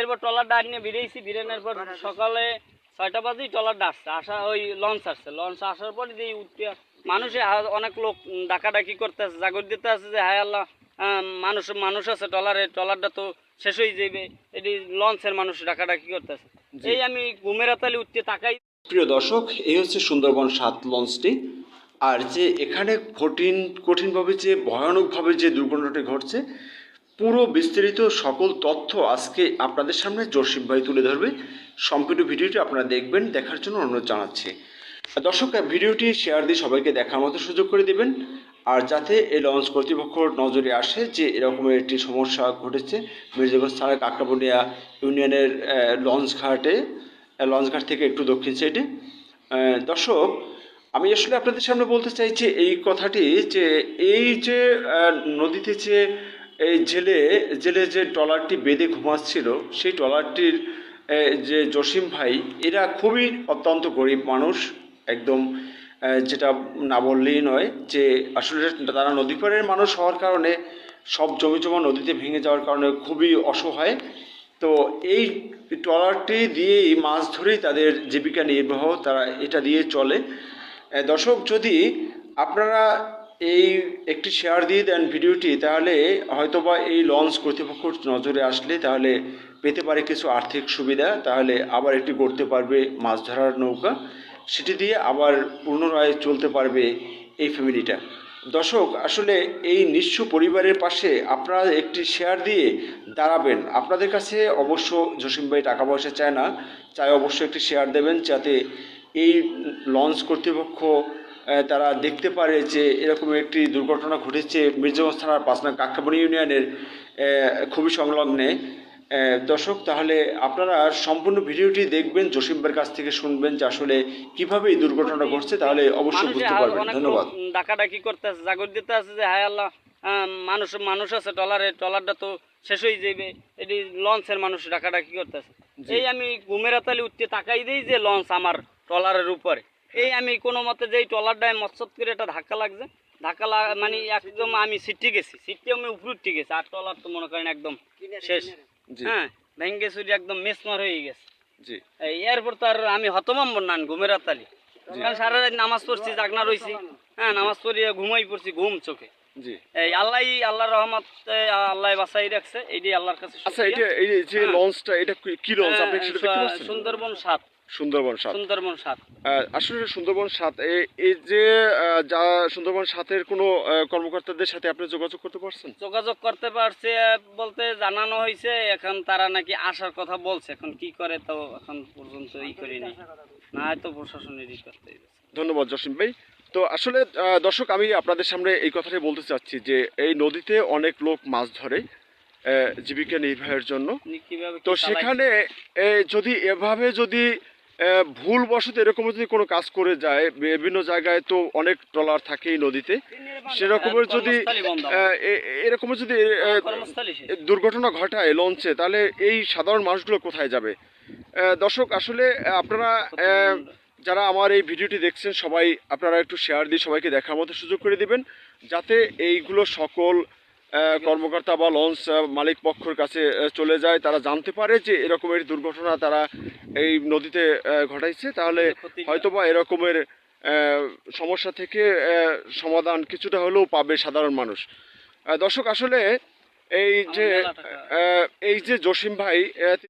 এরপর ট্রলার ডাক নিয়ে বেরিয়েছি বেরোনোর পর সকালে ছয়টা বাজেই ট্রলার আসছে আসা ওই লঞ্চ আসছে। লঞ্চ আসার পর যে উঠতে মানুষে অনেক লোক ডাকাডাকি করতে আছে জাগর দিতে আছে যে হায় আল্লাহ মানুষ মানুষ আছে ট্রলারে ট্রলারটা তো শেষ হয়ে যাবে এটি লঞ্চের মানুষ ডাকাডাকি করতে আছে এই আমি ঘুমের তালে উঠতে তাকাই। প্রিয় দর্শক এই হচ্ছে সুন্দরবন সাত লঞ্চটি আর যে এখানে কঠিন কঠিনভাবে যে ভয়ানকভাবে যে দুর্ঘটনাটি ঘটছে পুরো বিস্তারিত সকল তথ্য আজকে আপনাদের সামনে জসিম ভাই তুলে ধরবে। সম্পূর্ণ ভিডিওটি আপনারা দেখবেন দেখার জন্য অনুরোধ জানাচ্ছি। দর্শক ভিডিওটি শেয়ার দিয়ে সবাইকে দেখার মতো সুযোগ করে দেবেন। আর যাতে এই লঞ্চ কর্তৃপক্ষ নজরে আসে যে এরকমের একটি সমস্যা ঘটেছে মির্জাগঞ্জ থানার কাকরাবনিয়া ইউনিয়নের আহ, লঞ্চ ঘাটে লঞ্চ ঘাট থেকে একটু দক্ষিণ সাইডে দর্শক আমি আসলে আপনাদের সামনে বলতে চাইছি এই কথাটি যে এই যে নদীতে যে এই জেলে জেলে যে ট্রলারটি বেঁধে ঘুমাচ্ছিল, সেই ট্রলারটির যে জসিম ভাই, এরা খুবই অত্যন্ত গরিব মানুষ, একদম যেটা না বললেই নয় যে আসলে তারা নদী পাড়ের মানুষ হওয়ার কারণে, সব জমি জমা নদীতে ভেঙে যাওয়ার কারণে খুবই অসহায়। তো এই ট্রলারটি দিয়েই মাছ ধরেই তাদের জীবিকা নির্বাহ, তারা এটা দিয়ে চলে। দর্শক, যদি আপনারা এই একটি শেয়ার দিয়ে দেন ভিডিওটি তাহলে হয়তোবা এই লঞ্চ কর্তৃপক্ষ নজরে আসলে তাহলে পেতে পারে কিছু আর্থিক সুবিধা, তাহলে আবার একটি করতে পারবে মাছ ধরার নৌকা। সেটি দিয়ে আবার পুনরায় চলতে পারবে এই ফ্যামিলিটা দর্শক, আসলে এই নিঃস্ব পরিবারের পাশে আপনারা একটি শেয়ার দিয়ে দাঁড়াবেন। আপনাদের কাছে অবশ্য জসিম ভাই টাকা পয়সা চায় না চাই অবশ্যই একটি শেয়ার দেবেন যাতে এই লঞ্চ কর্তৃপক্ষ তারা দেখতে পারে যে এরকম একটি দুর্ঘটনা ঘটেছে মির্জাগঞ্জ থানার পাঁচনা কাকাবনি ইউনিয়নের খুবই সংলগ্নে। দর্শক তাহলে আপনারা সম্পূর্ণ ভিডিওটি দেখবেন জসিমবার কাছ থেকে শুনবেন যে আসলে কীভাবে এই দুর্ঘটনা ঘটছে তাহলে অবশ্যই বুঝতে পারবেন। ধন্যবাদ। ডাকাডাকি করতে আছে জাগর দিতে আছে যে হায় আল্লাহ মানুষ মানুষ আছে ট্রলারে ট্রলারটা তো শেষ হয়ে যাবে এটি লঞ্চের মানুষ ডাকাডাকি করতে আছে জি। এই আমি ঘুমের তালে উঠতে তাকাই দিই যে লঞ্চ আমার ট্রলারের উপরে। এই আমি কোনো মতে যে ট্রলারটায় মৎসত করে একটা ধাক্কা লাগছে। ধাক্কা লাগা মানে একদম আমি সিটে গেছি। সিটে আমি উপরে উঠতে গেছি। আর ট্রলার তো মনে করেন একদম শেষ। হ্যাঁ ভেঙ্গে চুরি একদম মেসমার হয়ে গেছে। জি। এরপর তো আর আমি হতমম্বর নান ঘুমের তালি কারণ সারা রাত নামাজ পড়ছি জাগনা রইছি। হ্যাঁ নামাজ পড়িয়ে ঘুমাই পড়ছি ঘুম চোখে। জি। এই আল্লাহ আল্লাহর রহমত আল্লাহ বাসাই রাখছে। এইটি আল্লাহর কাছে আচ্ছা শুকরিয়া। এটা এই যে- যে হ্যাঁ। লঞ্চটা এটা কি- লঞ্চ আপনি হ্যাঁ, সুন্দরবন সাত। সুন্দরবন সাত। সুন্দরবন সাত। আসলে সুন্দরবন সাত এই যে যা সুন্দরবন সাতের কোনো কর্মকর্তাদের সাথে আপনি যোগাযোগ করতে পারছেন? যোগাযোগ করতে পারছে বলতে জানানো হয়েছে এখন তারা নাকি আসার কথা বলছে এখন কি করে তো এখন পর্যন্ত ই করিনি। না হয়তো প্রশাসনেরই করতে ধন্যবাদ জসিম ভাই। তো আসলে দর্শক আমি আপনাদের সামনে এই কথাটাই বলতে চাচ্ছি যে এই নদীতে অনেক লোক মাছ ধরে জীবিকা নির্বাহের জন্য। তো সেখানে যদি এভাবে যদি ভুলবশত এরকম যদি কোনো কাজ করে যায় বিভিন্ন জায়গায় তো অনেক ট্রলার থাকে এই নদীতে সেরকমের যদি কর্মস্থলী বন্ধ হবে। আহ, এ- এরকমের যদি। দুর্ঘটনা ঘটায় লঞ্চে তাহলে এই সাধারণ মানুষগুলো কোথায় যাবে দর্শক আসলে আপনারা যারা আমার এই ভিডিওটি দেখছেন সবাই আপনারা একটু শেয়ার দিয়ে সবাইকে দেখার মতো সুযোগ করে দিবেন যাতে এইগুলো সকল কর্মকর্তা বা লঞ্চ মালিক পক্ষের কাছে চলে যায়। তারা জানতে পারে যে এরকমের দুর্ঘটনা তারা এই নদীতে ঘটাইছে। তাহলে হয়তোবা এরকমের সমস্যা থেকে সমাধান কিছুটা হলেও পাবে সাধারণ মানুষ। দর্শক আসলে এই যে এই যে জসিম ভাই